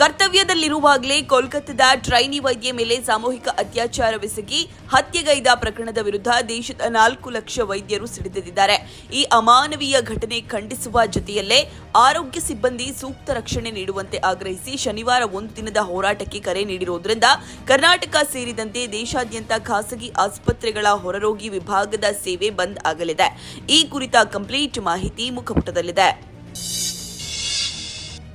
ಕರ್ತವ್ಯದಲ್ಲಿರುವಾಗಲೇ ಕೋಲ್ಕತ್ತಾದ trainee ವೈದ್ಯ ಮೇಲೆ ಸಾಮೂಹಿಕ ಅತ್ಯಾಚಾರವೆಸಗಿ ಹತ್ಯೆಗೈದ ಪ್ರಕರಣದ ವಿರುದ್ಧ ದೇಶದ ನಾಲ್ಕು ಲಕ್ಷ ವೈದ್ಯರು ಸಿಡಿದೆದ್ದಿದ್ದಾರೆ ಈ ಅಮಾನವೀಯ ಘಟನೆ ಖಂಡಿಸುವ ಜೊತೆಯಲ್ಲೇ ಆರೋಗ್ಯ ಸಿಬ್ಬಂದಿ ಸೂಕ್ತ ರಕ್ಷಣೆ ನೀಡುವಂತೆ ಆಗ್ರಹಿಸಿ ಶನಿವಾರ ಒಂದು ದಿನದ ಹೋರಾಟಕ್ಕೆ ಕರೆ ನೀಡಿರುವುದರಿಂದ ಕರ್ನಾಟಕ ಸೇರಿದಂತೆ ದೇಶಾದ್ಯಂತ ಖಾಸಗಿ ಆಸ್ಪತ್ರೆಗಳ ಹೊರರೋಗಿ ವಿಭಾಗದ ಸೇವೆ ಬಂದ್ ಆಗಲಿದೆ. ಈ ಕುರಿತ ಕಂಪ್ಲೀಟ್ ಮಾಹಿತಿ ಮುಖಪುಟದಲ್ಲಿದೆ.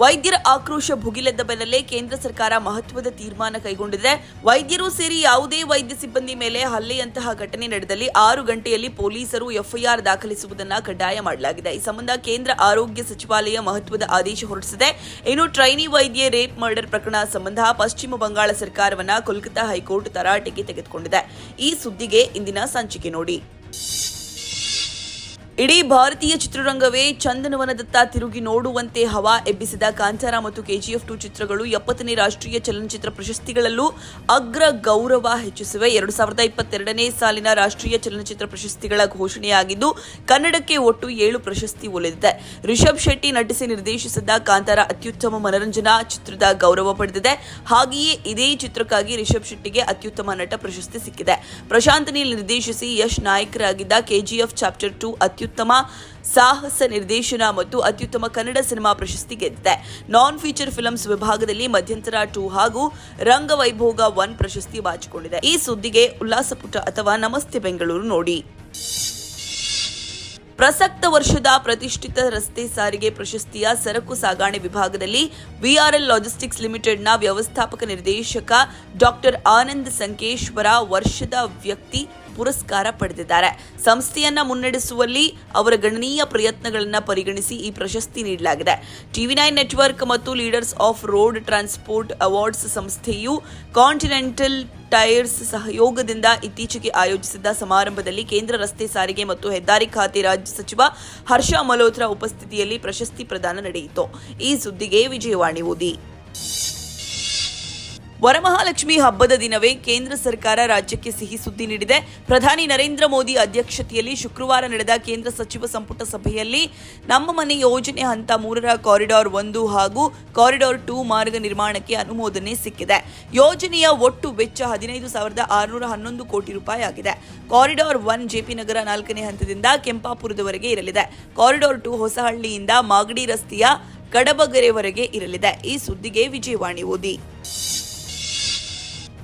ವೈದ್ಯರ ಆಕ್ರೋಶ ಭುಗಿಲೆದ್ದ ಬೆನ್ನಲ್ಲೇ ಕೇಂದ್ರ ಸರ್ಕಾರ ಮಹತ್ವದ ತೀರ್ಮಾನ ಕೈಗೊಂಡಿದೆ. ವೈದ್ಯರು ಸೇರಿ ಯಾವುದೇ ವೈದ್ಯ ಸಿಬ್ಬಂದಿ ಮೇಲೆ ಹಲ್ಲೆಯಂತಹ ಘಟನೆ ನಡೆದಲ್ಲಿ ಆರು ಗಂಟೆಯಲ್ಲಿ ಪೊಲೀಸರು ಎಫ್ಐಆರ್ ದಾಖಲಿಸುವುದನ್ನು ಕಡ್ಡಾಯ ಮಾಡಲಾಗಿದೆ. ಈ ಸಂಬಂಧ ಕೇಂದ್ರ ಆರೋಗ್ಯ ಸಚಿವಾಲಯ ಮಹತ್ವದ ಆದೇಶ ಹೊರಡಿಸಿದೆ. ಇನ್ನು ಟ್ರೈನಿ ವೈದ್ಯ ರೇಪ್ ಮರ್ಡರ್ ಪ್ರಕರಣ ಸಂಬಂಧ ಪಶ್ಚಿಮ ಬಂಗಾಳ ಸರ್ಕಾರವನ್ನ ಕೋಲ್ಕತ್ತಾ ಹೈಕೋರ್ಟ್ ತರಾಟೆಗೆ ತೆಗೆದುಕೊಂಡಿದೆ. ಈ ಸುದ್ದಿಗೆ ಇಂದಿನ ಸಂಚಿಕೆ ನೋಡಿ. ಇಡೀ ಭಾರತೀಯ ಚಿತ್ರರಂಗವೇ ಚಂದನವನದತ್ತ ತಿರುಗಿ ನೋಡುವಂತೆ ಹವಾ ಎಬ್ಬಿಸಿದ ಕಾಂತಾರ ಮತ್ತು ಕೆಜಿಎಫ್ ಟು ಚಿತ್ರಗಳು ಎಪ್ಪತ್ತನೇ ರಾಷ್ಟ್ರೀಯ ಚಲನಚಿತ್ರ ಪ್ರಶಸ್ತಿಗಳಲ್ಲೂ ಅಗ್ರ ಗೌರವ ಹೆಚ್ಚಿಸಿವೆ. ಎರಡು ಸಾವಿರದ ಇಪ್ಪತ್ತೆರಡನೇ ಸಾಲಿನ ರಾಷ್ಟ್ರೀಯ ಚಲನಚಿತ್ರ ಪ್ರಶಸ್ತಿಗಳ ಘೋಷಣೆಯಾಗಿದ್ದು, ಕನ್ನಡಕ್ಕೆ ಒಟ್ಟು ಏಳು ಪ್ರಶಸ್ತಿ ಒಲಿದಿದೆ. ರಿಷಬ್ ಶೆಟ್ಟಿ ನಟಿಸಿ ನಿರ್ದೇಶಿಸಿದ ಕಾಂತಾರ ಅತ್ಯುತ್ತಮ ಮನರಂಜನಾ ಚಿತ್ರದ ಗೌರವ ಪಡೆದಿದೆ. ಹಾಗೆಯೇ ಇದೇ ಚಿತ್ರಕ್ಕಾಗಿ ರಿಷಬ್ ಶೆಟ್ಟಿಗೆ ಅತ್ಯುತ್ತಮ ನಟ ಪ್ರಶಸ್ತಿ ಸಿಕ್ಕಿದೆ. ಪ್ರಶಾಂತ್ ನೀಲ್ ನಿರ್ದೇಶಿಸಿ ಯಶ್ ನಾಯಕರಾಗಿದ್ದ ಕೆಜಿಎಫ್ ಚಾಪ್ಟರ್ ಟು ಅತ್ಯುತ್ತಮ ಸಾಹಸ ನಿರ್ದೇಶನ ಮತ್ತು ಅತ್ಯುತ್ತಮ ಕನ್ನಡ ಸಿನಿಮಾ ಪ್ರಶಸ್ತಿ ಗೆದ್ದಿದೆ. ನಾನ್ ಫೀಚರ್ ಫಿಲ್ಮ್ಸ್ ವಿಭಾಗದಲ್ಲಿ ಮಧ್ಯಂತರ ಟೂ ಹಾಗೂ ರಂಗವೈಭೋಗ ಒನ್ ಪ್ರಶಸ್ತಿ ಬಾಚಿಕೊಂಡಿದೆ. ಈ ಸುದ್ದಿಗೆ ಉಲ್ಲಾಸಪುಟ ಅಥವಾ ನಮಸ್ತೆ ಬೆಂಗಳೂರು ನೋಡಿ. ಪ್ರಸಕ್ತ ವರ್ಷದ ಪ್ರತಿಷ್ಠಿತ ರಸ್ತೆ ಸಾರಿಗೆ ಪ್ರಶಸ್ತಿಯ ಸರಕು ಸಾಗಾಣೆ ವಿಭಾಗದಲ್ಲಿ ವಿಆರ್ಎಲ್ ಲಾಜಿಸ್ಟಿಕ್ಸ್ ಲಿಮಿಟೆಡ್ನ ವ್ಯವಸ್ಥಾಪಕ ನಿರ್ದೇಶಕ ಡಾಕ್ಟರ್ ಆನಂದ್ ಸಂಕೇಶ್ವರ ವರ್ಷದ ವ್ಯಕ್ತಿ ಪುರಸ್ಕಾರ ಪಡೆದಿದ್ದಾರೆ. ಸಂಸ್ಥೆಯನ್ನ ಮುನ್ನಡೆಸುವಲ್ಲಿ ಅವರ ಗಣನೀಯ ಪ್ರಯತ್ನಗಳನ್ನು ಪರಿಗಣಿಸಿ ಈ ಪ್ರಶಸ್ತಿ ನೀಡಲಾಗಿದೆ. ಟಿವಿ ನೈನ್ ನೆಟ್ವರ್ಕ್ ಮತ್ತು leaders of road transport awards ಸಂಸ್ಥೆಯು ಕಾಂಟಿನೆಂಟಲ್ ಟೈರ್ಸ್ ಸಹಯೋಗದಿಂದ ಇತ್ತೀಚೆಗೆ ಆಯೋಜಿಸಿದ್ದ ಸಮಾರಂಭದಲ್ಲಿ ಕೇಂದ್ರ ರಸ್ತೆ ಸಾರಿಗೆ ಮತ್ತು ಹೆದ್ದಾರಿ ಖಾತೆ ರಾಜ್ಯ ಸಚಿವ ಹರ್ಷ ಮಲ್ಹೋತ್ರಾ ಉಪಸ್ಥಿತಿಯಲ್ಲಿ ಪ್ರಶಸ್ತಿ ಪ್ರದಾನ ನಡೆಯಿತು. ಈ ಸುದ್ದಿಗೆ ವಿಜಯವಾಣಿ ಓದಿ. ವರಮಹಾಲಕ್ಷ್ಮಿ ಹಬ್ಬದ ದಿನವೇ ಕೇಂದ್ರ ಸರ್ಕಾರ ರಾಜ್ಯಕ್ಕೆ ಸಿಹಿ ಸುದ್ದಿ ನೀಡಿದೆ. ಪ್ರಧಾನಿ ನರೇಂದ್ರ ಮೋದಿ ಅಧ್ಯಕ್ಷತೆಯಲ್ಲಿ ಶುಕ್ರವಾರ ನಡೆದ ಕೇಂದ್ರ ಸಚಿವ ಸಂಪುಟ ಸಭೆಯಲ್ಲಿ ನಮ್ಮ ಮನೆ ಯೋಜನೆ ಹಂತ ಮೂರರ ಕಾರಿಡಾರ್ ಒಂದು ಹಾಗೂ ಕಾರಿಡಾರ್ ಟೂ ಮಾರ್ಗ ನಿರ್ಮಾಣಕ್ಕೆ ಅನುಮೋದನೆ ಸಿಕ್ಕಿದೆ. ಯೋಜನೆಯ ಒಟ್ಟು ವೆಚ್ಚ ಹದಿನೈದು ಸಾವಿರದ ಆರುನೂರ ಹನ್ನೊಂದು ಕೋಟಿ ರೂಪಾಯಿ ಆಗಿದೆ. ಕಾರಿಡಾರ್ ಒನ್ ಜೆಪಿ ನಗರ ನಾಲ್ಕನೇ ಹಂತದಿಂದ ಕೆಂಪಾಪುರದವರೆಗೆ ಇರಲಿದೆ. ಕಾರಿಡಾರ್ ಟು ಹೊಸಹಳ್ಳಿಯಿಂದ ಮಾಗಡಿ ರಸ್ತೆಯ ಕಡಬಗೆರೆವರೆಗೆ ಇರಲಿದೆ. ಈ ಸುದ್ದಿಗೆ ವಿಜಯವಾಣಿ ಓದಿ.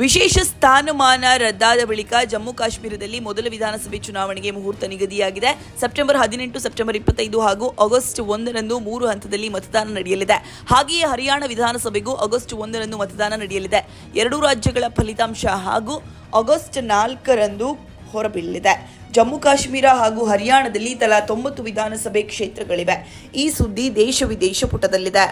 ವಿಶೇಷ ಸ್ಥಾನಮಾನ ರದ್ದಾದ ಬಳಿಕ ಜಮ್ಮು ಕಾಶ್ಮೀರದಲ್ಲಿ ಮೊದಲ ವಿಧಾನಸಭೆ ಚುನಾವಣೆಗೆ ಮುಹೂರ್ತ ನಿಗದಿಯಾಗಿದೆ. ಸೆಪ್ಟೆಂಬರ್ ಹದಿನೆಂಟು, ಸೆಪ್ಟೆಂಬರ್ ಇಪ್ಪತ್ತೈದು ಹಾಗೂ ಆಗಸ್ಟ್ ಒಂದರಂದು ಮೂರು ಹಂತದಲ್ಲಿ ಮತದಾನ ನಡೆಯಲಿದೆ. ಹಾಗೆಯೇ ಹರಿಯಾಣ ವಿಧಾನಸಭೆಗೂ ಆಗಸ್ಟ್ ಒಂದರಂದು ಮತದಾನ ನಡೆಯಲಿದೆ. ಎರಡೂ ರಾಜ್ಯಗಳ ಫಲಿತಾಂಶ ಹಾಗೂ ಆಗಸ್ಟ್ ನಾಲ್ಕರಂದು ಹೊರಬೀಳಲಿದೆ. ಜಮ್ಮು ಕಾಶ್ಮೀರ ಹಾಗೂ ಹರಿಯಾಣದಲ್ಲಿ ತಲಾ ತೊಂಬತ್ತು ವಿಧಾನಸಭೆ ಕ್ಷೇತ್ರಗಳಿವೆ. ಈ ಸುದ್ದಿ ದೇಶ ವಿದೇಶ ಪುಟದಲ್ಲಿದೆ.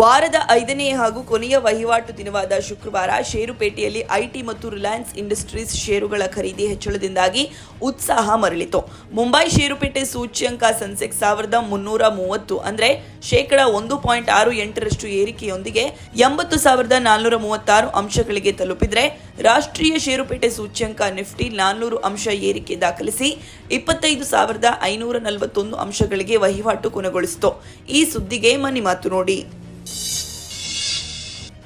ವಾರದ ಐದನೇ ಹಾಗೂ ಕೊನೆಯ ವಹಿವಾಟು ದಿನವಾದ ಶುಕ್ರವಾರ ಷೇರುಪೇಟೆಯಲ್ಲಿ ಐಟಿ ಮತ್ತು ರಿಲಯನ್ಸ್ ಇಂಡಸ್ಟ್ರೀಸ್ ಷೇರುಗಳ ಖರೀದಿ ಹೆಚ್ಚಳದಿಂದಾಗಿ ಉತ್ಸಾಹ ಮರಳಿತು. ಮುಂಬೈ ಷೇರುಪೇಟೆ ಸೂಚ್ಯಂಕ ಸೆನ್ಸೆಕ್ಸ್ ಸಾವಿರದ ಮುನ್ನೂರ ಮೂವತ್ತು ಅಂದರೆ ಶೇಕಡ ಒಂದು ಪಾಯಿಂಟ್ ಆರು ಎಂಟರಷ್ಟು ಏರಿಕೆಯೊಂದಿಗೆ ಎಂಬತ್ತು ಸಾವಿರದ ನಾಲ್ನೂರ ಮೂವತ್ತಾರು ಅಂಶಗಳಿಗೆ ತಲುಪಿದರೆ ರಾಷ್ಟ್ರೀಯ ಷೇರುಪೇಟೆ ಸೂಚ್ಯಂಕ ನಿಫ್ಟಿ ನಾನ್ನೂರು ಅಂಶ ಏರಿಕೆ ದಾಖಲಿಸಿ ಇಪ್ಪತ್ತೈದು ಸಾವಿರದ ಐನೂರ ನಲವತ್ತೊಂದು ಅಂಶಗಳಿಗೆ ವಹಿವಾಟು ಕೊನೆಗೊಳಿಸಿತು. ಈ ಸುದ್ದಿಗೆ ಮನಿ ಮಾತು ನೋಡಿ.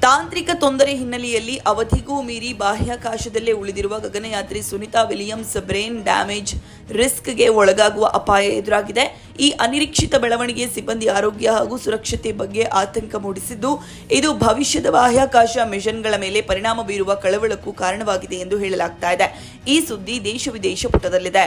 ತಾಂತ್ರಿಕ ತೊಂದರೆ ಹಿನ್ನೆಲೆಯಲ್ಲಿ ಅವಧಿಗೂ ಮೀರಿ ಬಾಹ್ಯಾಕಾಶದಲ್ಲೇ ಉಳಿದಿರುವ ಗಗನಯಾತ್ರಿ ಸುನಿತಾ ವಿಲಿಯಮ್ಸ್ ಬ್ರೇನ್ ಡ್ಯಾಮೇಜ್ ರಿಸ್ಕ್ಗೆ ಒಳಗಾಗುವ ಅಪಾಯ ಎದುರಾಗಿದೆ. ಈ ಅನಿರೀಕ್ಷಿತ ಬೆಳವಣಿಗೆ ಸಿಬ್ಬಂದಿ ಆರೋಗ್ಯ ಹಾಗೂ ಸುರಕ್ಷತೆ ಬಗ್ಗೆ ಆತಂಕ ಮೂಡಿಸಿದ್ದು, ಇದು ಭವಿಷ್ಯದ ಬಾಹ್ಯಾಕಾಶ ಮಿಷನ್ಗಳ ಮೇಲೆ ಪರಿಣಾಮ ಬೀರುವ ಕಳವಳಕ್ಕೂ ಕಾರಣವಾಗಿದೆ ಎಂದು ಹೇಳಲಾಗ್ತಾ ಇದೆ. ಈ ಸುದ್ದಿ ದೇಶ ವಿದೇಶ ಪುಟದಲ್ಲಿದೆ.